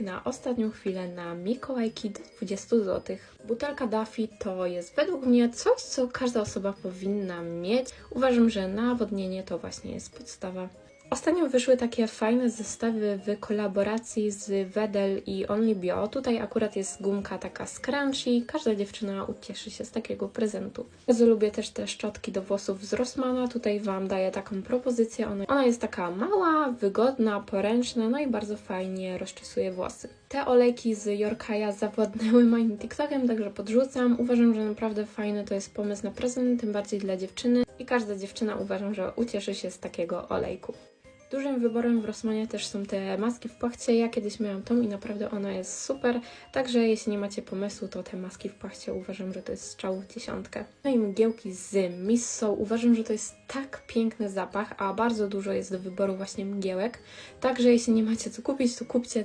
na ostatnią chwilę na Mikołajki do 20 zł. Butelka Daffy to jest według mnie coś, co każda osoba powinna mieć. Uważam, że nawodnienie to właśnie jest podstawa. Ostatnio wyszły takie fajne zestawy w kolaboracji z Wedel i Only Bio. Tutaj akurat jest gumka taka z crunchy. Każda dziewczyna ucieszy się z takiego prezentu. Bardzo lubię też te szczotki do włosów z Rossmana. Tutaj Wam daję taką propozycję. Ona jest taka mała, wygodna, poręczna, no i bardzo fajnie rozczesuje włosy. Te olejki z Yorkaya zawładnęły moim TikTokiem, także podrzucam. Uważam, że naprawdę fajny to jest pomysł na prezent, tym bardziej dla dziewczyny. I każda dziewczyna uważam, że ucieszy się z takiego olejku. Dużym wyborem w Rossmanie też są te maski w płachcie. Ja kiedyś miałam tą i naprawdę ona jest super. Także jeśli nie macie pomysłu, to te maski w płachcie uważam, że to jest strzał w dziesiątkę. No i mgiełki z Missą. Uważam, że to jest tak piękny zapach, a bardzo dużo jest do wyboru właśnie mgiełek. Także jeśli nie macie co kupić, to kupcie ten